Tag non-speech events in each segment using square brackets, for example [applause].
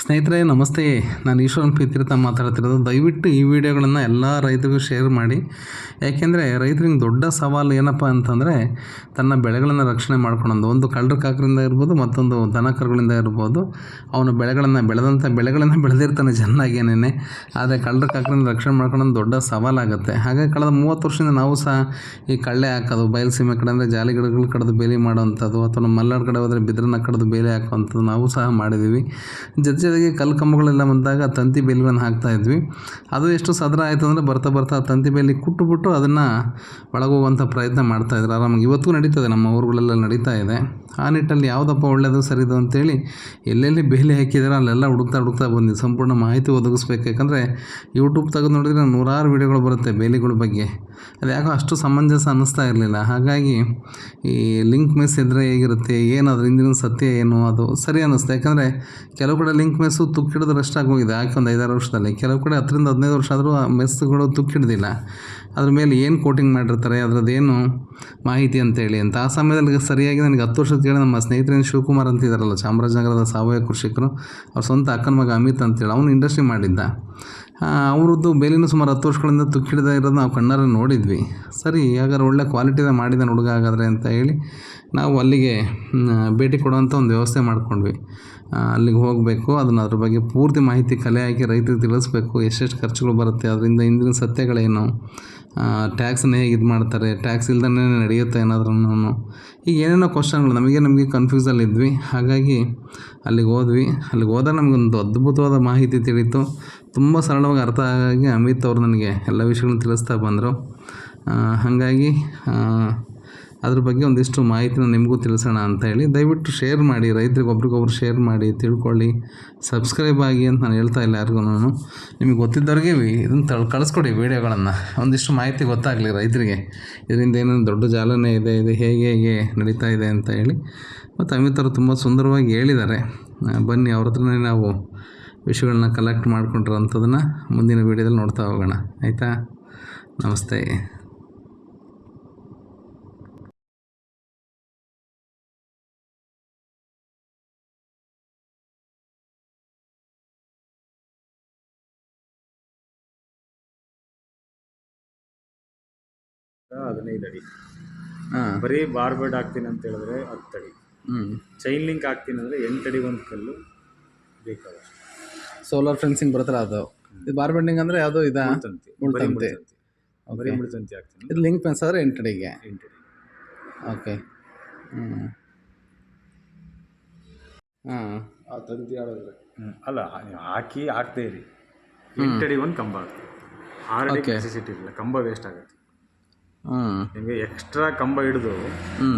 ಸ್ನೇಹಿತರೆ, ನಮಸ್ತೆ. ನಾನು ಈಶ್ವರನ್ ಪಿತೀರ್ಥ ಮಾತಾಡ್ತಿರೋದು. ದಯವಿಟ್ಟು ಈ ವಿಡಿಯೋಗಳನ್ನು ಎಲ್ಲ ರೈತರಿಗೂ ಶೇರ್ ಮಾಡಿ. ಯಾಕೆಂದರೆ, ರೈತರಿಗೆ ದೊಡ್ಡ ಸವಾಲು ಏನಪ್ಪ ಅಂತಂದರೆ, ತನ್ನ ಬೆಳೆಗಳನ್ನು ರಕ್ಷಣೆ ಮಾಡ್ಕೊಳೋದು. ಒಂದು ಕಳ್ಳರು ಕಾಕರಿಂದ ಇರ್ಬೋದು, ಮತ್ತೊಂದು ದನ ಕರುಗಳಿಂದ ಇರ್ಬೋದು, ಅವನು ಬೆಳೆಗಳನ್ನು ಬೆಳೆದಂಥ ಬೆಳೆಗಳನ್ನು ಬೆಳೆದಿರ್ತಾನೆ ಚೆನ್ನಾಗೇನೇ ಆದರೆ ಕಳ್ಳರು ಕಾಕರಿಂದ ರಕ್ಷಣೆ ಮಾಡ್ಕೊಳೋದು ದೊಡ್ಡ ಸವಾಲಾಗುತ್ತೆ ಹಾಗೆ ಕಳೆದ ಮೂವತ್ತು ವರ್ಷದಿಂದ ನಾವು ಸಹ ಈ ಕಳ್ಳೆ ಹಾಕೋದು ಬಯಲುಸೀಮೆ ಕಡೆ ಅಂದರೆ ಜಾಲಿ ಗಿಡಗಳು ಕಡಿದು ಬೇಲಿ ಮಾಡೋವಂಥದ್ದು, ಅಥವಾ ಮಲೆನಾಡು ಕಡೆ ಹೋದರೆ ಬಿದಿರನ್ನ ಕಡ್ದು ಬೇಲಿ ಹಾಕುವಂಥದ್ದು ನಾವು ಸಹ ಮಾಡಿದ್ದೀವಿ. ಜೊತೆ ಜೊತೆಗೆ ಕಲ್ಲು ಕಂಬಗಳೆಲ್ಲ ಬಂದಾಗ ತಂತಿ ಬೇಲಿಗಳನ್ನು ಹಾಕ್ತಾ ಇದ್ವಿ. ಅದು ಎಷ್ಟು ಸದರ ಆಯಿತು ಅಂದರೆ ಬರ್ತಾ ಬರ್ತಾ ತಂತಿ ಬೇಲಿ ಕುಟ್ಟುಬಿಟ್ಟು ಅದನ್ನು ಒಳಗೋಗುವಂಥ ಪ್ರಯತ್ನ ಮಾಡ್ತಾ ಇದ್ರು. ಆರಾಮಾಗಿ ಇವತ್ತಿಗೂ ನಡೀತದೆ, ನಮ್ಮ ಊರುಗಳೆಲ್ಲ ನಡೀತಾ ಇದೆ. ಆ ನಿಟ್ಟಲ್ಲಿ ಯಾವುದಪ್ಪ ಒಳ್ಳೆಯದು ಸರಿದು ಅಂತೇಳಿ ಎಲ್ಲೆಲ್ಲಿ ಬೇಲಿ ಹಾಕಿದಾರೆ ಅಲ್ಲೆಲ್ಲ ಹುಡುಕ್ತಾ ಹುಡುಕ್ತಾ ಬಂದಿದ್ದು ಸಂಪೂರ್ಣ ಮಾಹಿತಿ ಒದಗಿಸ್ಬೇಕು. ಯಾಕಂದರೆ ಯೂಟ್ಯೂಬ್ ತೆಗೆದು ನೋಡಿದರೆ ನೂರಾರು ವಿಡಿಯೋಗಳು ಬರುತ್ತೆ ಬೇಲಿಗಳ ಬಗ್ಗೆ. ಅದು ಯಾಕೋ ಅಷ್ಟು ಸಮಂಜಸ ಅನ್ನಿಸ್ತಾ ಇರಲಿಲ್ಲ. ಹಾಗಾಗಿ ಈ ಲಿಂಕ್ ಮಿಸ್ ಇದ್ದರೆ ಹೇಗಿರುತ್ತೆ ಏನು ಅದ್ರ ಹಿಂದಿನ ಸತ್ಯ ಏನು, ಅದು ಸರಿ ಅನ್ನಿಸ್ತು. ಯಾಕಂದರೆ ಕೆಲವು ಕಡೆ ಲಿಂಕ್ ಮೆಸ್ಸು ತುಕ್ಕಿಡಿದ್ರೆ ಆಗೋಗಿದೆ. ಯಾಕೆ ಒಂದು ಐದಾರು ವರ್ಷದಲ್ಲಿ? ಕೆಲವು ಕಡೆ ಹತ್ತರಿಂದ ಹದಿನೈದು ವರ್ಷ ಆದರೂ ಆ ಮೆಸ್ಸುಗಳು ತುಕ್ಕಿಡ್ದಿಲ್ಲ ಅದ್ರ ಮೇಲೆ ಏನು ಕೋಟಿಂಗ್ ಮಾಡಿರ್ತಾರೆ? ಅದರದ್ದೇನು ಮಾಹಿತಿ ಅಂತೇಳಿ ಅಂತ. ಆ ಸಮಯದಲ್ಲಿ ಸರಿಯಾಗಿ ನನಗೆ ಹತ್ತು ವರ್ಷದ ಕೇಳಿ ನಮ್ಮ ಸ್ನೇಹಿತರೇನು ಶಿವಕುಮಾರ್ ಅಂತ ಇದ್ದಾರಲ್ಲ, ಚಾಮರಾಜನಗರದ ಸಾವಯವ ಕೃಷಿಕರು, ಅವ್ರ ಸ್ವಂತ ಅಕ್ಕನ ಮಗ ಅಮಿತ್ ಅಂತೇಳಿ ಅವನು ಇಂಡಸ್ಟ್ರಿ ಮಾಡಿದ್ದ. ಅವ್ರದ್ದು ಬೇಲಿನೂ ಸುಮಾರು ಹತ್ತು ವರ್ಷಗಳಿಂದ ತುಕ್ಕಿಡ್ದ ಇರೋದು ನಾವು ಕಣ್ಣಾರೆ ನೋಡಿದ್ವಿ. ಸರಿ, ಹಾಗಾದ್ರೆ ಒಳ್ಳೆ ಕ್ವಾಲಿಟಿದ ಮಾಡಿದ ಹುಡುಗ ಹಾಗಾದರೆ ಅಂತ ಹೇಳಿ ನಾವು ಅಲ್ಲಿಗೆ ಭೇಟಿ ಕೊಡುವಂಥ ಒಂದು ವ್ಯವಸ್ಥೆ ಮಾಡ್ಕೊಂಡ್ವಿ. ಅಲ್ಲಿಗೆ ಹೋಗಬೇಕು. ಅದನ್ನು ಅದ್ರ ಬಗ್ಗೆ ಪೂರ್ತಿ ಮಾಹಿತಿ ಕಲೆ ಹಾಕಿ ರೈತರಿಗೆ ತಿಳಿಸ್ಬೇಕು. ಎಷ್ಟೆಷ್ಟು ಖರ್ಚುಗಳು ಬರುತ್ತೆ. ಅದರಿಂದ ಹಿಂದಿನ ಸತ್ಯಗಳೇನು? ಟ್ಯಾಕ್ಸನ್ನು ಹೇಗೆ ಇದು ಮಾಡ್ತಾರೆ? ಟ್ಯಾಕ್ಸ್ ಇಲ್ದೇ ನಡೆಯುತ್ತೆ ಏನಾದ್ರೂ ಈಗ ಏನೇನೋ ಕ್ವಶನ್ಗಳು ನಮಗೆ ನಮಗೆ ಕನ್ಫ್ಯೂಸಲ್ಲಿದ್ವಿ ಹಾಗಾಗಿ ಅಲ್ಲಿಗೆ ಹೋದ್ವಿ. ಅಲ್ಲಿಗೆ ಹೋದಾಗ ನಮಗೊಂದು ಅದ್ಭುತವಾದ ಮಾಹಿತಿ ತಿಳಿತು. ತುಂಬ ಸರಳವಾಗಿ ಅರ್ಥ ಆಗಿ ಅಮಿತ್ ಅವರು ನನಗೆ ಎಲ್ಲ ವಿಷಯಗಳನ್ನು ತಿಳಿಸ್ತಾ ಬಂದರು. ಹಾಗಾಗಿ ಅದ್ರ ಬಗ್ಗೆ ಒಂದಿಷ್ಟು ಮಾಹಿತಿನ ನಿಮಗೂ ತಿಳಿಸೋಣ ಅಂತ ಹೇಳಿ ದಯವಿಟ್ಟು ಶೇರ್ ಮಾಡಿ, ರೈತರಿಗೆ ಒಬ್ರಿಗೊಬ್ರು ಶೇರ್ ಮಾಡಿ, ತಿಳ್ಕೊಳ್ಳಿ ಸಬ್ಸ್ಕ್ರೈಬ್ ಆಗಿ ಅಂತ ನಾನು ಹೇಳ್ತಾ ಇಲ್ಲ ಯಾರಿಗೂ ನಿಮಗೆ ಗೊತ್ತಿದ್ದವ್ರಿಗೆ ಇದನ್ನು ತಳ್, ಕಳಿಸ್ಕೊಡಿ ವೀಡಿಯೋಗಳನ್ನು ಒಂದಿಷ್ಟು ಮಾಹಿತಿ ಗೊತ್ತಾಗಲಿ ರೈತರಿಗೆ. ಇದರಿಂದ ಏನೇನು ದೊಡ್ಡ ಜಾಲನೆ ಇದೆ, ಇದು ಹೇಗೆ ಹೇಗೆ ನಡೀತಾ ಇದೆ ಅಂತ ಹೇಳಿ. ಮತ್ತು ಅಮಿತರು ತುಂಬ ಸುಂದರವಾಗಿ ಹೇಳಿದ್ದಾರೆ. ಬನ್ನಿ ಅವ್ರ ಹತ್ರನೇ ನಾವು ವಿಷಯಗಳನ್ನ ಕಲೆಕ್ಟ್ ಮಾಡ್ಕೊಂಡಿರೋಂಥದ್ದನ್ನು ಮುಂದಿನ ವೀಡಿಯೋದಲ್ಲಿ ನೋಡ್ತಾ ಹೋಗೋಣ. ಆಯಿತಾ? ನಮಸ್ತೆ. ಹದಿನೈದು ಅಡಿ ಹಾಂ. ಬರೀ ಬಾರ್ಬೆಡ್ ಹಾಕ್ತೀನಿ ಅಂತ ಹೇಳಿದ್ರೆ ಹತ್ತು ಅಡಿ ಹ್ಞೂ ಚೈನ್ ಲಿಂಕ್ ಹಾಕ್ತೀನಿ ಅಂದರೆ ಎಂಟು ಅಡಿ ಒಂದು ಕಲ್ಲು ಬೇಕಾದಷ್ಟು. ಸೋಲಾರ್ ಫೆನ್ಸಿಂಗ್ ಬರುತ್ತಲ್ಲ ಅದು? ಇದು ಬಾರ್ ಬೆಂಡಿಂಗ್ ಅಂದರೆ ಯಾವುದು ಇದು? ಮುಳ್ತಂತಿ. ಬರೀ ಮುಳ್ತಂತಿ. ಮುಳ್ತಂತಿ. ಬರೀ ಮುಳ್ತಂತಿ ಹಾಕ್ತೀನಿ. ಇದು ಲಿಂಕ್ ಫೆನ್ಸ್ ಆದರೆ ಎಂಟು ಅಡಿಗೆ ಎಂಟು ಅಡಿ ಓಕೆ ಹ್ಞೂ ಹಾಂ. ಆ ತಂತಿ ಆಡಿದ್ರೆ ಹ್ಮ್. ಅಲ್ಲ ಹಾಕಿ ಹಾಕ್ದೇ ಇರಿ. ಎಂಟು ಅಡಿ ಒಂದು ಕಂಬ. ಹಾಕ್ತೀವಿ ಆರು ಅಡಿ ಕಂಬ ವೇಸ್ಟ್ ಆಗುತ್ತೆ. ಹ್ಞೂ ನಿಮಗೆ ಎಕ್ಸ್ಟ್ರಾ ಕಂಬ ಹಿಡಿದು ಹ್ಞೂ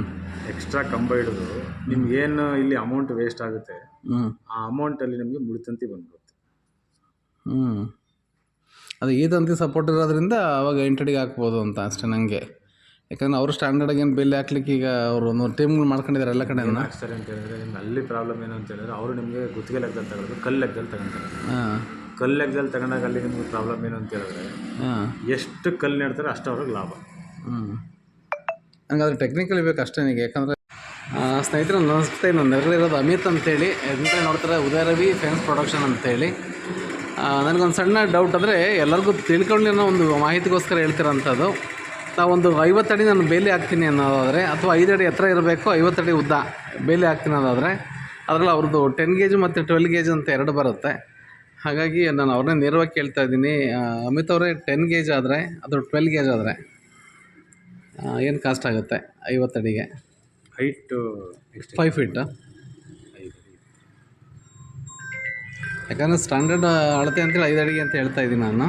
ಎಕ್ಸ್ಟ್ರಾ ಕಂಬ ಹಿಡಿದು ನಿಮ್ಗೇನು ಏನು ಇಲ್ಲಿ ಅಮೌಂಟ್ ವೇಸ್ಟ್ ಆಗುತ್ತೆ ಹ್ಞೂ ಆ ಅಮೌಂಟಲ್ಲಿ ನಿಮಗೆ ಮುಳಿತಂತಿ ಬಂದ್ಬಿಡುತ್ತೆ. ಹ್ಞೂ ಅದು ಈ ತಂತಿ ಸಪೋರ್ಟ್ ಇರೋದ್ರಿಂದ ಅವಾಗ ಎಂಟಡಿಗೆ ಹಾಕ್ಬೋದು ಅಂತ ಅಷ್ಟೇ ನನಗೆ ಯಾಕಂದ್ರೆ ಅವರು ಸ್ಟ್ಯಾಂಡರ್ಡಾಗಿ ಏನು ಬಿಲ್ ಹಾಕ್ಲಿಕ್ಕೆ ಈಗ ಅವರು ಒಂದು ಟೀಮ್ಗಳು ಮಾಡ್ಕೊಂಡಿದ್ದಾರೆ ಎಲ್ಲ ಕಡೆ ಹಾಕ್ತಾರೆ ಅಂತ ಹೇಳಿದ್ರೆ ನಿಮ್ಗೆ ಅಲ್ಲಿ ಪ್ರಾಬ್ಲಮ್ ಏನು ಅಂತ ಹೇಳಿದ್ರೆ ಅವರು ನಿಮಗೆ ಗುತ್ತಿಗೆ ಲೆಕ್ಕದಲ್ಲಿ ತಗೊಳ್ಳೋದು ಕಲ್ಲು ಲೆಕ್ಕದಲ್ಲಿ ತಗೊಂತಾರೆ. ಹಾಂ. ಕಲ್ಲು ಲೆಕ್ಕದಲ್ಲಿ ತಗೊಂಡಾಗ ಅಲ್ಲಿ ನಿಮಗೆ ಪ್ರಾಬ್ಲಮ್ ಏನು ಅಂತ ಹೇಳಿದ್ರೆ ಹಾಂ. ಎಷ್ಟು ಕಲ್ಲು ನೆಡ್ತಾರೆ ಅಷ್ಟು ಅವ್ರಿಗೆ ಲಾಭ. ಹ್ಞೂ ನನಗೆ ಟೆಕ್ನಿಕಲಿ ಬೇಕು ಅಷ್ಟೇ ನನಗೆ ಯಾಕಂದರೆ ಸ್ನೇಹಿತರು ನಮಸ್ತೆ ನನ್ನ ನೆರಳಿರೋದು ಅಮಿತ್ ಅಂತೇಳಿ. ಎಂತ ನೋಡ್ತಾರೆ, ಉದಯ ರವಿ ಫೇಮಸ್ ಪ್ರೊಡಕ್ಷನ್ ಅಂತೇಳಿ. ನನಗೊಂದು ಸಣ್ಣ ಡೌಟ್ ಅಂದರೆ ಎಲ್ಲರಿಗೂ ಅನ್ನೋ ಒಂದು ಮಾಹಿತಿಗೋಸ್ಕರ ಹೇಳ್ತಿರೋಂಥದ್ದು. ನಾವೊಂದು ಐವತ್ತಡಿ ನಾನು ಬೇಲಿ ಹಾಕ್ತೀನಿ ಅನ್ನೋದಾದರೆ, ಅಥವಾ ಅಡಿ ಎತ್ತರ ಇರಬೇಕು ಐವತ್ತಡಿ ಉದ್ದ ಬೇಲಿ ಹಾಕ್ತೀನಿ ಅನ್ನೋದಾದರೆ, ಅದರಲ್ಲಿ ಅವ್ರದ್ದು ಟೆನ್ ಗೇಜ್ ಮತ್ತು ಟ್ವೆಲ್ ಗೇಜ್ ಅಂತ ಎರಡು ಬರುತ್ತೆ. ಹಾಗಾಗಿ ನಾನು ಅವ್ರನ್ನೇ ನೇರವಾಗಿ ಕೇಳ್ತಾ ಇದ್ದೀನಿ. ಅಮಿತ್ ಅವರೇ ಟೆನ್ ಗೇಜ್ ಆದರೆ, ಅದು ಟ್ವೆಲ್ ಗೇಜ್ ಆದರೆ. ಏನು ಕಾಸ್ಟ್ ಆಗುತ್ತೆ ಐವತ್ತಡಿಗೆ ಹೈಟು ಎಷ್ಟು ಫೈವ್ ಫೀಟ್ ಯಾಕಂದರೆ ಸ್ಟ್ಯಾಂಡರ್ಡ್ ಅಳತೆ ಅಂತೇಳಿ ಐದು ಅಡಿಗೆ ಅಂತ ಹೇಳ್ತಾ ಇದ್ದೀನಿ ನಾನು.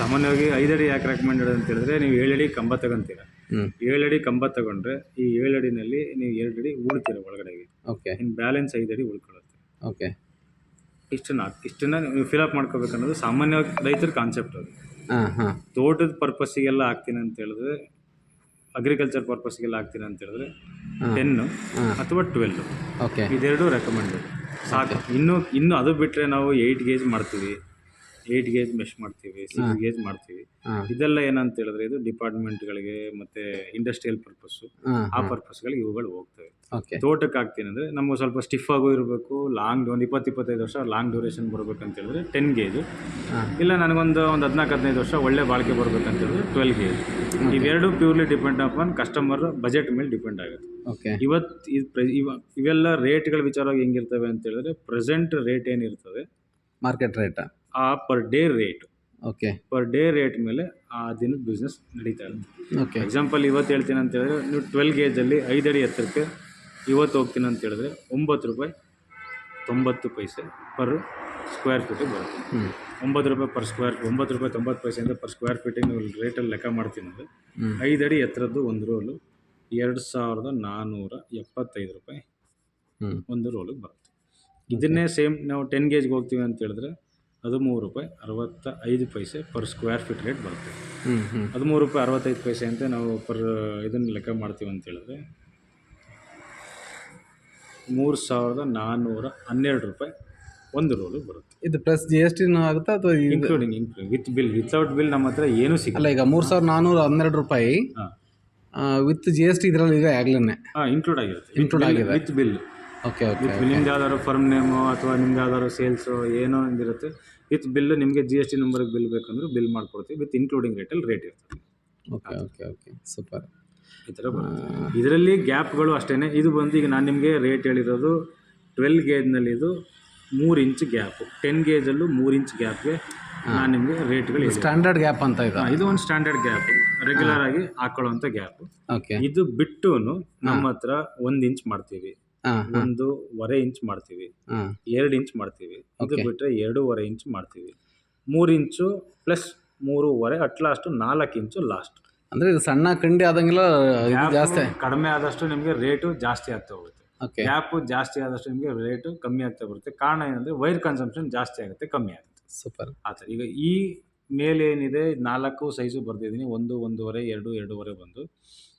ಸಾಮಾನ್ಯವಾಗಿ ಐದಡಿ ಯಾಕೆ ರೆಕಮೆಂಡೆಡ್ ಅಂತ ಹೇಳಿದ್ರೆ ನೀವು ಏಳಡಿ ಕಂಬ ತಗೊಂತೀರ. ಹ್ಞೂ ಏಳಡಿ ಕಂಬ ತಗೊಂಡ್ರೆ ಈ ಏಳಡಿನಲ್ಲಿ ನೀವು ಎರಡು ಅಡಿ ಉಳ್ತೀರ ಒಳಗಡೆಗೆ. ಓಕೆ ಇನ್ನು ಬ್ಯಾಲೆನ್ಸ್ ಐದಡಿ ಉಳ್ಕೊಳ್ಳುತ್ತೆ. ಓಕೆ ಇಷ್ಟನ್ನ ಇಷ್ಟನ್ನ ನೀವು ಫಿಲಪ್ ಮಾಡ್ಕೋಬೇಕು ಅನ್ನೋದು ಸಾಮಾನ್ಯವಾಗಿ ರೈತರ ಕಾನ್ಸೆಪ್ಟ್ ಅದು. ತೋಟದ ಪರ್ಪಸ್ಸಿಗೆಲ್ಲ ಹಾಕ್ತೀನಿ ಅಂತ ಹೇಳಿದ್ರೆ ಅಗ್ರಿಕಲ್ಚರ್ ಪರ್ಪಸ್ಗೆಲ್ಲ ಹಾಕ್ತೀನಿ ಅಂತ ಹೇಳಿದ್ರೆ ಟೆನ್ನು ಅಥವಾ ಟ್ವೆಲ್ ಓಕೆ ಇದೆರಡು ರೆಕಮೆಂಡೆಡ್ ಸಾಕು. ಇನ್ನು ಇನ್ನು ಅದು ಬಿಟ್ಟರೆ ನಾವು ಏಯ್ಟ್ ಗೇಜ್ ಮಾಡ್ತೀವಿ. ಏಯ್ಟ್ ಗೇಜ್ ಮೆಶ್ ಮಾಡ್ತೀವಿ ಸಿಕ್ಸ್ ಗೇಜ್ ಮಾಡ್ತೀವಿ. ಇದೆಲ್ಲ ಏನಂತ ಹೇಳಿದ್ರೆ ಇದು ಡಿಪಾರ್ಟ್ಮೆಂಟ್ಗಳಿಗೆ ಮತ್ತೆ ಇಂಡಸ್ಟ್ರಿಯಲ್ ಪರ್ಪಸ್ ಆ ಪರ್ಪಸ್ಗಳಿಗೆ ಇವುಗಳು ಹೋಗ್ತವೆ. ತೋಟಕ್ಕೆ ಹಾಕ್ತೀನಿ ಅಂದ್ರೆ ನಮ್ಗೆ ಸ್ವಲ್ಪ ಸ್ಟಿಫ್ ಆಗು ಇರಬೇಕು ಲಾಂಗ್ ಒಂದು ಇಪ್ಪತ್ತು ಇಪ್ಪತ್ತೈದು ವರ್ಷ ಲಾಂಗ್ ಡ್ಯೂರೇಷನ್ ಬರ್ಬೇಕಂತ ಹೇಳಿದ್ರೆ ಟೆನ್ ಗೇಜ್ ಇಲ್ಲ ನನಗೊಂದು ಒಂದು ಹದಿನಾಲ್ಕು ಹದಿನೈದು ವರ್ಷ ಒಳ್ಳೆ ಬಾಳಿಕೆ ಬರ್ಬೇಕಂತ ಹೇಳಿದ್ರೆ ಟ್ವೆಲ್ ಗೇಜ್ ಇವೆರಡು purely depend on customer budget ಮೇಲೆ ಡಿಪೆಂಡ್ ಆಗುತ್ತೆ. ಇವತ್ತು ಇವೆಲ್ಲ ರೇಟ್ಗಳ ವಿಚಾರವಾಗಿ ಹೆಂಗಿರ್ತವೆ ಅಂತ ಹೇಳಿದ್ರೆ ಪ್ರೆಸೆಂಟ್ ರೇಟ್ ಏನಿರ್ತದೆ? ಮಾರ್ಕೆಟ್ ರೇಟ್ ಆ per day rate okay per day rate ಮೇಲೆ ಆ ದಿನದ ಬಿಸ್ನೆಸ್ ನಡೀತಾ ಇರುತ್ತೆ. ಓಕೆ ಎಕ್ಸಾಂಪಲ್ ಇವತ್ತು ಹೇಳ್ತೀನಿ ಅಂತ ಹೇಳಿದ್ರೆ ನೀವು ಟ್ವೆಲ್ ಗೇಜಲ್ಲಿ ಐದಡಿ ಎತ್ತರಕ್ಕೆ ಇವತ್ತು ಹೋಗ್ತೀನಿ ಅಂತ ಹೇಳಿದ್ರೆ ಒಂಬತ್ತು ರೂಪಾಯಿ ತೊಂಬತ್ತು ಪೈಸೆ ಪರ್ ಸ್ಕ್ವೇರ್ ಫೀಟಿಗೆ ಬರುತ್ತೆ. ಒಂಬತ್ತು ರೂಪಾಯಿ ಪರ್ ಸ್ಕ್ವೇರ್ ಒಂಬತ್ತು ರೂಪಾಯಿ ತೊಂಬತ್ತು ಪೈಸೆಯಿಂದ ಪರ್ ಸ್ಕ್ವೇರ್ ಫೀಟಿಗೆ ನೀವು ರೇಟಲ್ಲಿ ಲೆಕ್ಕ ಮಾಡ್ತೀನಿ ಅಂದರೆ ಐದು ಅಡಿ ಎತ್ತರದ್ದು ಒಂದು ರೋಲು ಎರಡು ಸಾವಿರದ ನಾನ್ನೂರ ಎಪ್ಪತ್ತೈದು ರೂಪಾಯಿ ಒಂದು ರೋಲಿಗೆ ಬರುತ್ತೆ. ಇದನ್ನೇ ಸೇಮ್ ನಾವು ಟೆನ್ ಗೇಜ್ಗೆ ಹೋಗ್ತೀವಿ ಅಂತ ಹೇಳಿದ್ರೆ ಹದಿಮೂರು ರೂಪಾಯಿ ಅರವತ್ತ ಐದು ಪೈಸೆ ಪರ್ ಸ್ಕ್ವೇರ್ ಫೀಟ್ ರೇಟ್ ಬರುತ್ತೆ. ಹ್ಞೂ ಹ್ಞೂ ಹದಿಮೂರು ರೂಪಾಯಿ ಅರವತ್ತೈದು ಪೈಸೆ ಅಂತ ನಾವು ಪರ್ ಇದನ್ನು ಲೆಕ್ಕ ಮಾಡ್ತೀವಿ ಅಂತ ಹೇಳಿದ್ರೆ ಮೂರು ಸಾವಿರದ ನಾನ್ನೂರ ಹನ್ನೆರಡು ರೂಪಾಯಿ ಒಂದು ರೋಲು ಬರುತ್ತೆ. ಇದು ಪ್ಲಸ್ ಜಿ ಎಸ್ ಟಿನೂ ಆಗುತ್ತಾ ಅಥವಾ including including with bill without bill ನಮ್ಮ ಹತ್ರ ಏನೂ ಸಿಗಲ್ಲ. ಅಲ್ಲ ಈಗ ಮೂರು ಸಾವಿರದ ನಾನ್ನೂರ ಹನ್ನೆರಡು ರೂಪಾಯಿ ವಿತ್ ಜಿ ಎಸ್ ಟಿ ಇದರಲ್ಲಿ ಇದೆ ಆಗ್ಲೇ ಹಾಂ ಇನ್ಕ್ಲೂಡ್ ಆಗಿರುತ್ತೆ. ಇನ್ಕ್ಲೂಡ್ ಆಗಿದೆ. ವಿತ್ ಬಿಲ್ ಓಕೆ ಓಕೆ ನಿಮ್ದು ಯಾವ್ದಾದ್ರು ಫರ್ಮ್ ನೇಮು ಅಥವಾ ನಿಮ್ದು ಯಾವ್ದಾದ್ರು ಸೇಲ್ಸು ಏನೋ ಒಂದಿರುತ್ತೆ ವಿತ್ ಬಿಲ್ ನಿಮಗೆ ಜಿ ಎಸ್ ಟಿ ನಂಬರ್ಗೆ ಬಿಲ್ ಬೇಕಂದ್ರೆ ಬಿಲ್ ಮಾಡ್ಕೊಡ್ತೀವಿ ವಿತ್ ಇನ್ಕ್ಲೂಡಿಂಗ್ ರೇಟಲ್ಲಿ ರೇಟ್ ಇರ್ತದೆ. ಓಕೆ ಓಕೆ ಓಕೆ ಸೂಪರ್ ಈ ಥರ ಇದರಲ್ಲಿ ಗ್ಯಾಪ್ಗಳು ಅಷ್ಟೇ ಇದು ಬಂದು ಈಗ ನಾನು ನಿಮಗೆ ರೇಟ್ ಹೇಳಿರೋದು ಟ್ವೆಲ್ ಗೇಜ್ನಲ್ಲಿ ಇದು ಮೂರು ಇಂಚ್ ಗ್ಯಾಪು ಟೆನ್ ಗೇಜಲ್ಲೂ ಮೂರು ಇಂಚ್ ಗ್ಯಾಪ್ಗೆ ನಾನು ನಿಮಗೆ ರೇಟ್ಗಳು ಸ್ಟ್ಯಾಂಡರ್ಡ್ ಗ್ಯಾಪ್ ಅಂತ ಇದೆ. ಇದು ಒಂದು ಸ್ಟ್ಯಾಂಡರ್ಡ್ ಗ್ಯಾಪ್ ರೆಗ್ಯುಲರ್ ಆಗಿ ಹಾಕೊಳ್ಳುವಂಥ ಗ್ಯಾಪ್ ಓಕೆ ಇದು ಬಿಟ್ಟು ನಮ್ಮ ಹತ್ರ ಒಂದು ಇಂಚ್ ಮಾಡ್ತೀವಿ. ಹಾಂ ಒಂದೂವರೆ ಇಂಚ್ ಮಾಡ್ತೀವಿ. ಎರಡು ಇಂಚ್ ಮಾಡ್ತೀವಿ. ಅದು. ಬಿಟ್ಟರೆ ಎರಡೂವರೆ ಇಂಚ್ ಮಾಡ್ತೀವಿ. ಮೂರು ಇಂಚು ಪ್ಲಸ್ ಮೂರುವರೆ ಅಟ್ ಲಾಸ್ಟ್ ನಾಲ್ಕು ಇಂಚು ಲಾಸ್ಟ್ ಅಂದರೆ ಇದು ಸಣ್ಣ ಕಂಡಿ ಆದಂಗೆಲ್ಲ ಜಾಸ್ತಿ ಕಡಿಮೆ ಆದಷ್ಟು ನಿಮಗೆ ರೇಟು ಜಾಸ್ತಿ ಆಗ್ತಾ ಹೋಗುತ್ತೆ. ಗ್ಯಾಪ್ ಜಾಸ್ತಿ ಆದಷ್ಟು ನಿಮಗೆ ರೇಟು ಕಮ್ಮಿ ಆಗ್ತಾ ಬರುತ್ತೆ. ಕಾರಣ ಏನಂದರೆ ವೈರ್ ಕನ್ಸಂಪ್ಷನ್ ಜಾಸ್ತಿ ಆಗುತ್ತೆ ಕಮ್ಮಿ ಆಗುತ್ತೆ. ಸೂಪರ್ ಆ ಥರ. ಈಗ ಈ ಮೇಲೇನಿದೆ ನಾಲ್ಕು ಸೈಜು ಬರ್ದಿದ್ದೀನಿ. ಒಂದು ಒಂದೂವರೆ ಎರಡು ಎರಡೂವರೆ ಬಂದು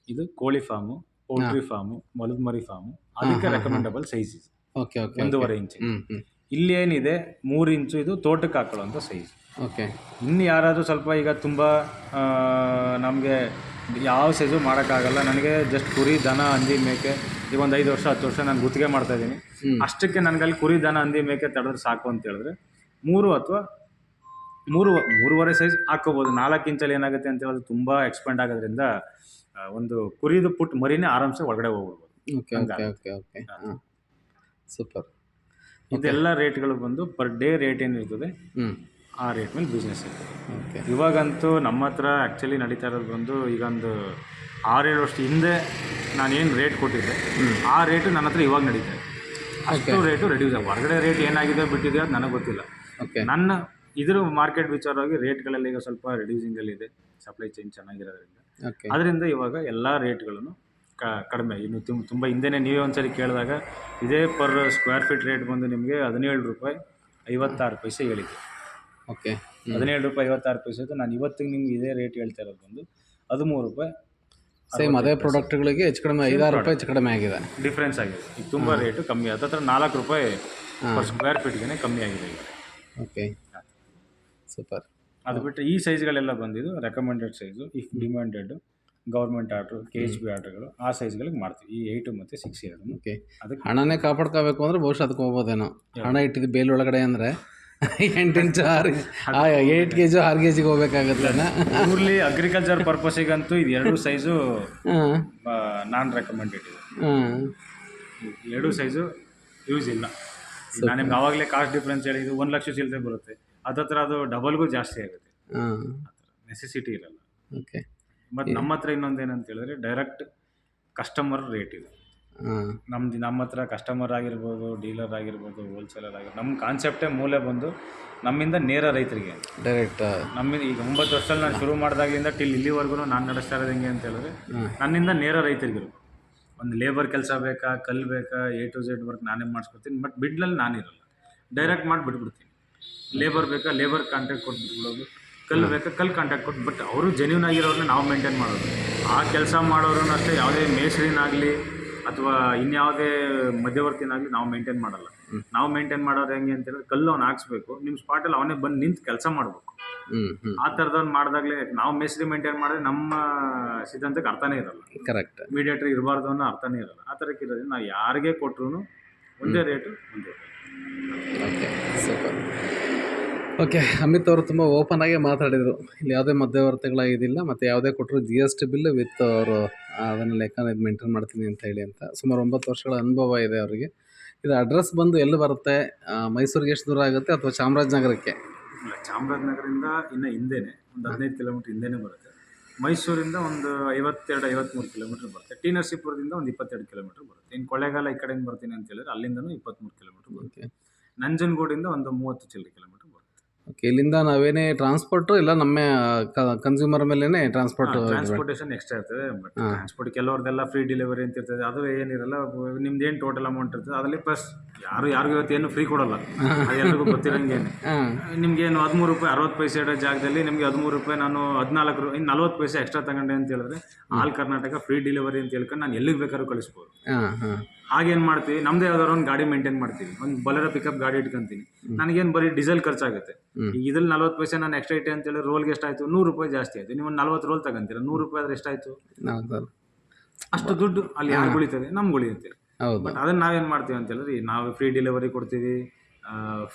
ಇದು ಕೋಳಿ ಫಾರ್ಮು ಪೌಲ್ಟ್ರಿ ಫಾರ್ಮು ಮಲದ ಮರಿ ಫಾರ್ಮು ಅದಕ್ಕೆ ರೆಕಮೆಂಡಬಲ್ ಸೈಜ್ ಇದೆ ಓಕೆ ಓಕೆ ಒಂದೂವರೆ ಇಂಚ್ ಇಲ್ಲಿ ಏನಿದೆ ಮೂರು ಇಂಚು ಇದು ತೋಟಕ್ಕೆ ಹಾಕೊಳ್ಳುವಂಥ ಸೈಜ್ ಓಕೆ ಇನ್ನು ಯಾರಾದರೂ ಸ್ವಲ್ಪ ಈಗ ತುಂಬ ನಮಗೆ ಯಾವ ಸೈಜು ಮಾಡೋಕ್ಕಾಗಲ್ಲ. ನನಗೆ ಜಸ್ಟ್ ಕುರಿ ದನ ಹಂದಿ ಮೇಕೆ ಈಗ ಒಂದು ಐದು ವರ್ಷ ಹತ್ತು ವರ್ಷ ನಾನು ಗುತ್ತಿಗೆ ಮಾಡ್ತಾ ಇದ್ದೀನಿ. ಅಷ್ಟಕ್ಕೆ ನನಗಲ್ಲಿ ಕುರಿ ದನ ಹಂದಿ ಮೇಕೆ ತಡೆದ್ರೆ ಸಾಕು ಅಂತ ಹೇಳಿದ್ರೆ ಮೂರು ಅಥವಾ ಮೂರು ಮೂರುವರೆ ಸೈಜ್ ಹಾಕೋಬೋದು. ನಾಲ್ಕು ಇಂಚಲ್ಲಿ ಏನಾಗುತ್ತೆ ಅಂತ ಹೇಳಿದ್ರೆ ತುಂಬ ಎಕ್ಸ್ಪೆಂಡ್ ಆಗೋದ್ರಿಂದ ಒಂದು ಕುರಿದು ಪುಟ್ ಮರಿನೇ ಆರಾಮ್ಸೆ ಒಳಗಡೆ ಹೋಗ್ಬಿಡ್ಬೋದು ಓಕೆ ಓಕೆ ಓಕೆ ಓಕೆ. ಹಾಂ. ಸೂಪರ್. ಇದೆಲ್ಲ ರೇಟ್ಗಳು ಬಂದು ಪರ್ ಡೇ ರೇಟ್ ಏನಿರ್ತದೆ ಹ್ಞೂ ಆ ರೇಟ್ ಮೇಲೆ ಬಿಸ್ನೆಸ್ ಇರ್ತದೆ. ಓಕೆ. ಇವಾಗಂತೂ ನಮ್ಮ ಹತ್ರ ಆ್ಯಕ್ಚುಲಿ ನಡೀತಾ ಇರೋದು ಬಂದು ಈಗ ಒಂದು ಆರೇಳು ವರ್ಷ ಹಿಂದೆ ನಾನೇನು ರೇಟ್ ಕೊಟ್ಟಿದ್ದೆ ಆ ರೇಟು ನನ್ನ ಹತ್ರ ಇವಾಗ ನಡೀತಾ ಇದೆ. ಅಷ್ಟು ರೇಟು ರೆಡ್ಯೂಸ್ ಆಗಿ ಹೊರಗಡೆ ರೇಟ್ ಏನಾಗಿದೆ ಬಿಟ್ಟಿದೆ ಅದು ನನಗೆ ಗೊತ್ತಿಲ್ಲ. ಓಕೆ. ನನ್ನ ಇದ್ರ ಮಾರ್ಕೆಟ್ ವಿಚಾರವಾಗಿ ರೇಟ್ಗಳೆಲ್ಲ ಈಗ ಸ್ವಲ್ಪ ರೆಡ್ಯೂಸಿಂಗಲ್ಲಿದೆ ಸಪ್ಲೈ ಚೈನ್ ಚೆನ್ನಾಗಿರೋದ್ರಿಂದ. ಓಕೆ. ಅದರಿಂದ ಇವಾಗ ಎಲ್ಲ ರೇಟ್ಗಳನ್ನು ಕಡಿಮೆ. ಇನ್ನು ತುಂಬ ತುಂಬ ಹಿಂದೆನೇ ನೀವೇ ಒಂದ್ಸರಿ ಕೇಳಿದಾಗ ಇದೇ ಪರ್ ಸ್ಕ್ವೇರ್ ಫೀಟ್ ರೇಟ್ ಬಂದು ನಿಮಗೆ ಹದಿನೇಳು ರೂಪಾಯಿ ಐವತ್ತಾರು ಪೈಸೆ ಹೇಳಿದ್ದೆ. ಓಕೆ. ಹದಿನೇಳು ರೂಪಾಯಿ ಐವತ್ತಾರು ಪೈಸೆ ಇತ್ತು. ನಾನು ಇವತ್ತಿಗೆ ನಿಮ್ಗೆ ಇದೇ ರೇಟ್ ಹೇಳ್ತಾ ಇರೋದು ಬಂದು ಹದಿಮೂರು ರೂಪಾಯಿ ಸೇಮ್ ಅದೇ ಪ್ರಾಡಕ್ಟ್ಗಳಿಗೆ ಹೆಚ್ಚು ಕಡಿಮೆ ಐದಾರು ರೂಪಾಯಿ ಹೆಚ್ಚು ಕಡಿಮೆ ಆಗಿದೆ. ಡಿಫ್ರೆನ್ಸ್ ಆಗಿದೆ. ಈಗ ತುಂಬ ರೇಟು ಕಮ್ಮಿ ಆದ ಹತ್ರ ನಾಲ್ಕು ರೂಪಾಯಿ ಪರ್ ಸ್ಕ್ವೇರ್ ಫೀಟ್ಗೆ ಕಮ್ಮಿ ಆಗಿದೆ ಈಗ. ಓಕೆ. ಸೂಪರ್. ಅದು ಬಿಟ್ಟರೆ ಈ ಸೈಜ್ಗಳೆಲ್ಲ ಬಂದಿದ್ದು recommended size if demanded government order K H B ಆರ್ಡ್ರ್ಗಳು ಆ ಸೈಜ್ಗಳಿಗೆ ಮಾಡ್ತೀವಿ ಈ ಏಯ್ಟು ಮತ್ತು ಸಿಕ್ಸ್ ಎರಡು ಓಕೆ ಅದಕ್ಕೆ ಹಣನೇ ಕಾಪಾಡ್ಕೋಬೇಕು ಅಂದರೆ ಬಹುಶಃ ಅದಕ್ಕೆ ಹೋಗ್ಬೋದೇನೋ. ಹಣ ಇಟ್ಟಿದ್ದು ಬೇಲ್ ಒಳಗಡೆ ಅಂದರೆ ಎಂಟು ಇಂಚು ಆರು ಏಯ್ಟ್ ಕೆ ಜಿ ಆರು ಕೆ ಜಿಗೆ ಹೋಗ್ಬೇಕಾಗತ್ತೆ ಊರ್ಲಿ ಅಗ್ರಿಕಲ್ಚರ್ ಪರ್ಪಸಿಗಂತೂ ಇದು ಎರಡು ಸೈಜು ನಾನ್ ರೆಕಮೆಂಡೆಡ್ ಇದೆ. ಎರಡು ಸೈಜು ಯೂಸ್ ಇಲ್ಲ. ನಾನು ನಿಮ್ಗೆ ಆವಾಗಲೇ ಕಾಸ್ಟ್ ಡಿಫ್ರೆನ್ಸ್ ಹೇಳಿದ್ದು ಒಂದು ಲಕ್ಷ ಚಿಲ್ಲರೆ ಬರುತ್ತೆ. ಅದ ಹತ್ರ ಅದು ಡಬಲ್ಗೂ ಜಾಸ್ತಿ ಆಗುತ್ತೆ. ನೆಸೆಸಿಟಿ ಇರಲ್ಲ. ಓಕೆ ಮತ್ತು ನಮ್ಮ ಹತ್ರ ಇನ್ನೊಂದು ಏನಂತ ಹೇಳಿದ್ರೆ ಡೈರೆಕ್ಟ್ ಕಸ್ಟಮರ್ ರೇಟ್ ಇದೆ. ಹಾಂ. ನಮ್ದು ನಮ್ಮ ಹತ್ರ ಕಸ್ಟಮರ್ ಆಗಿರ್ಬೋದು ಡೀಲರ್ ಆಗಿರ್ಬೋದು ಹೋಲ್ಸೇಲರ್ ಆಗಿರ್ಬೋದು ನಮ್ಮ ಕಾನ್ಸೆಪ್ಟೇ ಮೂಲೆ ಬಂದು ನಮ್ಮಿಂದ ನೇರ ರೈತರಿಗೆ. ಡೈರೆಕ್ಟ್ ನಮ್ಮಿಂದ ಈಗ ಒಂಬತ್ತು ವರ್ಷದಲ್ಲಿ ನಾನು ಶುರು ಮಾಡಿದಾಗಲಿಂದ ಟಿಲ್ ಇಲ್ಲಿವರೆಗೂ ನಾನು ನಡೆಸ್ತಾ ಇರೋದು ಹೆಂಗೆ ಅಂತ ಹೇಳಿದ್ರೆ ನನ್ನಿಂದ ನೇರ ರೈತರಿಗೆ ಒಂದು ಲೇಬರ್ ಕೆಲಸ ಬೇಕಾ ಕಲ್ಲು ಬೇಕಾ ಎ ಟು ಝೆಡ್ ವರ್ಕ್ ನಾನೇ ಮಾಡಿಸ್ಕೊಡ್ತೀನಿ ಬಟ್ ಬಿಡ್ಲಲ್ಲಿ ನಾನಿರಲ್ಲ. ಡೈರೆಕ್ಟ್ ಮಾಡಿ ಬಿಟ್ಬಿಡ್ತೀನಿ ಲೇಬರ್ ಬೇಕಾ ಲೇಬರ್ ಕಾಂಟ್ರಾಕ್ಟ್ ಕೊಟ್ಟು ಬಿಟ್ಬಿಡೋದು ಕಲ್ಲು ಬೇಕಾ ಕಲ್ಲು ಕಾಂಟ್ಯಾಕ್ಟ್ ಕೊಟ್ಟು ಬಟ್ ಅವರು ಜೆನ್ಯೂನ್ ಆಗಿರೋರನ್ನ ನಾವು ಮೇಂಟೈನ್ ಮಾಡೋದು. ಆ ಕೆಲಸ ಮಾಡೋರನ್ನ ಅಷ್ಟೇ ಯಾವುದೇ ಮೇಸ್ರಿನಾಗಲಿ ಅಥವಾ ಇನ್ಯಾವುದೇ ಮಧ್ಯವರ್ತಿನಾಗಲಿ ನಾವು ಮೇಂಟೈನ್ ಮಾಡಲ್ಲ. ನಾವು ಮೇಂಟೈನ್ ಮಾಡೋದು ಹೆಂಗೆ ಅಂತ ಹೇಳಿದ್ರೆ ಕಲ್ಲು ಅವ್ನು ಹಾಕ್ಸ್ಬೇಕು ನಿಮ್ಮ ಸ್ಪಾಟಲ್ಲಿ ಅವನೇ ಬಂದು ನಿಂತು ಕೆಲಸ ಮಾಡಬೇಕು. ಆ ಥರದವ್ನು ಮಾಡಿದಾಗಲೇ ನಾವು ಮೇಸ್ತ್ರಿ ಮೇಂಟೈನ್ ಮಾಡಿದ್ರೆ ನಮ್ಮ ಸಿದ್ಧಾಂತಕ್ಕೆ ಅರ್ಥನೇ ಇರಲ್ಲ. ಕರೆಕ್ಟ್ ಮೀಡಿಯೇಟ್ರ್ ಇರಬಾರ್ದು ಅನ್ನೋ ಅರ್ಥನೇ ಇರಲ್ಲ. ಆ ಥರಕ್ಕೆ ಇರೋದ್ರಿಂದ ನಾವು ಯಾರಿಗೆ ಕೊಟ್ಟರು ಒಂದೇ ರೇಟು ಒಂದೇ ಓಕೆ ಅಮಿತ್ ಅವರು ತುಂಬ ಓಪನ್ ಆಗಿ ಮಾತಾಡಿದರು. ಇಲ್ಲಿ ಯಾವುದೇ ಮಧ್ಯವರ್ತಿಗಳಾಗಿದ್ದಿಲ್ಲ ಮತ್ತು ಯಾವುದೇ ಕೊಟ್ಟರು G S T bill with ಅವರು ಅದನ್ನು ಲೆಕ್ಕ ಇದು ಮೇಂಟೈನ್ ಮಾಡ್ತೀನಿ ಅಂತ ಹೇಳಿ ಅಂತ. ಸುಮಾರು ಒಂಬತ್ತು ವರ್ಷಗಳ ಅನುಭವ ಇದೆ ಅವರಿಗೆ. ಇದು ಅಡ್ರೆಸ್ ಬಂದು ಎಲ್ಲಿ ಬರುತ್ತೆ? ಮೈಸೂರಿಗೆ ಎಷ್ಟು ದೂರ ಆಗುತ್ತೆ ಅಥವಾ ಚಾಮರಾಜನಗರಕ್ಕೆ? ಇಲ್ಲ ಚಾಮರಾಜನಗರದಿಂದ ಇನ್ನು ಹಿಂದೆನೇ ಒಂದು ಹದಿನೈದು ಕಿಲೋಮೀಟ್ರ್ ಹಿಂದೆನೇ ಬರುತ್ತೆ. ಮೈಸೂರಿಂದ ಒಂದು ಐವತ್ತೆರಡು ಐವತ್ತ್ಮೂರು ಕಿಲೋಮೀಟ್ರ್ ಬರುತ್ತೆ. ಟಿ ನರಸೀಪುರದಿಂದ ಒಂದು ಇಪ್ಪತ್ತೆರಡು ಕಿಲೋಮೀಟ್ರ್ ಬರುತ್ತೆ. ಇನ್ನು ಕೊಳ್ಳೇಗಾಲ ಈ ಕಡೆಯಿಂದ ಬರ್ತೀನಿ ಅಂತ ಹೇಳಿದ್ರೆ ಅಲ್ಲಿಂದನೂ ಇಪ್ಪತ್ತ್ಮೂರು ಕಿಲೋಮೀಟ್ರ್ ಬರುತ್ತೆ. ಓಕೆ ನಂಜನಗೂಡಿಂದ ಒಂದು ಮೂವತ್ತು ಚಿಲ್ಲರೆ ಕಿಲೋಮೀಟ್ರ್ ಬರುತ್ತೆ. ಓಕೆ ಇಲ್ಲಿಂದ ನಾವೇನೇ ಟ್ರಾನ್ಸ್ಪೋರ್ಟ್ ಇಲ್ಲ ನಮ್ಮ ಕನ್ಸ್ಯೂಮರ್ ಮೇಲೇನೆ ಟ್ರಾನ್ಸ್ಪೋರ್ಟ್ ಟ್ರಾನ್ಸ್ಪೋರ್ಟೇಷನ್ ಎಕ್ಸ್ಟ್ರಾ ಇರ್ತದೆ ಬಟ್ ಟ್ರಾನ್ಸ್ಪೋರ್ಟ್ ಕೆಲವ್ರದ್ದೆಲ್ಲ ಫ್ರೀ ಡೆಲಿವರಿ ಅಂತ ಇರ್ತದೆ ಅದು ಏನಿರಲ್ಲ ನಿಮ್ದು ಏನು ಟೋಟಲ್ ಅಮೌಂಟ್ ಇರ್ತದೆ ಅದರಲ್ಲಿ ಪ್ಲಸ್ ಯಾರು ಯಾರಿಗೂ ಇವತ್ತು ಏನು ಫ್ರೀ ಕೊಡಲ್ಲ. [laughs] ಎಲ್ಲರಿಗೂ ಗೊತ್ತಿರಂಗೇನೆ. ನಿಮ್ಗೇನು ಹದಿಮೂರು ರೂಪಾಯಿ ಅರವತ್ತು ಪೈಸೆ ಇಡೋ ಜಾಗದಲ್ಲಿ ನಿಮಗೆ ಹದಿಮೂರು ರೂಪಾಯಿ ನಾನು ಹದಿನಾಲ್ಕು ರೂಪಾಯಿ ಇನ್ನು ನಲ್ವತ್ತು ಪೈಸೆ ಎಕ್ಸ್ಟ್ರಾ ತಗೊಂಡೆ ಅಂತ ಹೇಳಿದ್ರೆ ಆಲ್ ಕರ್ನಾಟಕ ಫ್ರೀ ಡೆಲಿವರಿ ಅಂತ ಹೇಳ್ಕೊಂಡು ನಾನು ಎಲ್ಲಿಗೆ ಬೇಕಾದ್ರೂ ಕಳಿಸ್ಬೋದು. ಹಾಂ ಮಾಡ್ತೀವಿ? ನಮ್ದೇ ಯಾವ್ದಾದ್ರು ಒಂದು ಗಾಡಿ ಮೇಂಟೈನ್ ಮಾಡ್ತೀವಿ. ಒಂದು ಬಲರ ಪಿಕಪ್ ಗಾಡಿ ಇಟ್ಕೊಂತೀನಿ. ನನಗೇನು ಬರೀ ಡೀಸೆಲ್ ಖರ್ಚಾಗುತ್ತೆ. ಈಗ ಇದ್ರಲ್ಲಿ ನಲ್ವತ್ತು ಪೈಸೆ ನಾನು ಎಕ್ಸ್ಟ್ರಾ ಇಟ್ಟೆ ಅಂತೇಳಿ ರೋಲ್ಗೆ ಎಷ್ಟಾಯಿತು? ನೂರು ರೂಪಾಯಿ ಜಾಸ್ತಿ ಆಯಿತು. ನೀವು ನಲ್ವತ್ತು ರೋಲ್ ತಗೊಂತೀರ? ನೂರು ರೂಪಾಯಿ ಆದ್ರೆ ಎಷ್ಟಾಯಿತು? ಅಷ್ಟು ದುಡ್ಡು ಅಲ್ಲಿ ಯಾರು ಉಳಿತದೆ? ನಮ್ಗೆ ಉಳಿಯುತ್ತೆ. ಬಟ್ ಅದನ್ನ ನಾವೇನು ಮಾಡ್ತೀವಿ ಅಂತ ಹೇಳಿದ್ರೆ ನಾವು ಫ್ರೀ ಡೆಲಿವರಿ ಕೊಡ್ತೀವಿ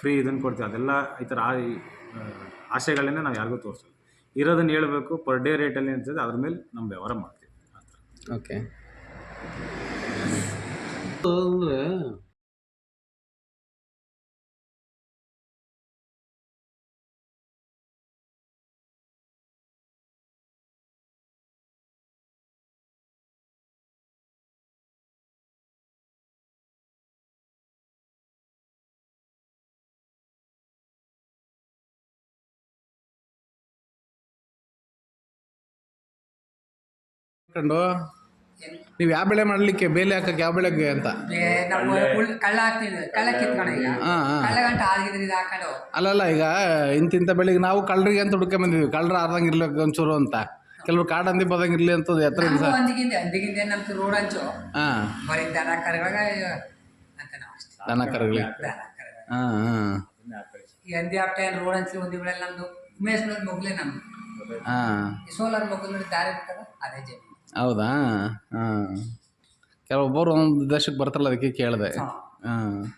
ಫ್ರೀ ಇದನ್ನು ಕೊಡ್ತೀವಿ. ಅದೆಲ್ಲ ಈ ಥರ ಆಸೆಗಳನ್ನೇ ನಾವು ಯಾರಿಗೂ ತೋರಿಸೋದು ಇರೋದನ್ನ ಹೇಳಬೇಕು ಪರ್ ಡೇ ರೇಟಲ್ಲಿ ಇರ್ತದೆ ಅದ್ರ ಮೇಲೆ ನಮ್ಮ ವ್ಯವಹಾರ ಮಾಡ್ತೀವಿ. ಓಕೆ ಅಂದರೆ ಕಂಡು ನೀವು ಯಾವ ಬೆಳೆ ಮಾಡಲಿಕ್ಕೆ ಬೇಲೆ ಹಾಕಕ್ಕೆ ಯಾವ ಬೆಳೆಗೆ ಅಂತ? ಉಳ್- ಕಳ್ಳ. ಹಾಕ್ತಿದ್ವಿ ಕಳ್ಳ ಕಿತ್ಕೊಳ ಈಗ. ಹಾಂ ಹಾಂ. ಕಳ್ಳ ಗಂಟ ಆಗಿದ್ರೆ ಇದು ಹಾಕೊಂಡು. ಅಲ್ಲಲ್ಲ ಈಗ ಇಂತಿಂಥ ಬೆಳೆಗೆ ನಾವು ಕಳ್ಳರಿಗೆ ಅಂತ ಹುಡ್ಕೊಂಡ್ ಬಂದಿದ್ವಿ. ಕಳ್ಳರ ಆರ್ದಂಗೆ ಇರ್ಲಿಕ್ಕೆ ಒಂಚೂರು ಅಂತ. ಕೆಲವ್ರು ಕಾಡಂದಿ ಬದಂಗೆ ಇರಲಿ ಅಂತ ಎತ್ತರ ನಮ್ದು ರೋಡ್ ಹಂಚು ಹಾಂ. ಬರೀ ದನ ಕರುಗಳಾಗ ಅಂತ ನಾವು ಅಷ್ಟೇ. ದನ ಕರುಗಳಿಗೆ ದನ ಕರುಗಳು. ಹಾಂ ಹಾಂ. ಈ ಆಪ್ಟ ರೋಡ್ ಹಂಚಿ ಒಂದು ಇವೆಲ್ಲ ನಮ್ದು ಉಮೇಶ್ ಮಗ್ಲೇ ನಮ್ದು. ಹಾಂ. ಈ ಸೋಲಾರ್ ಮಗ್ಲು ದಾರಿ ಅದೇ ಜಮೀನು. ಹೌದಾ? ಹಾಂ. ಕೆಲವೊಬ್ಬರು ಒಂದು ದೇಶಕ್ಕೆ ಬರ್ತಾರಲ್ಲ ಅದಕ್ಕೆ ಕೇಳಿದೆ. ಹಾ. ಹಾಂ.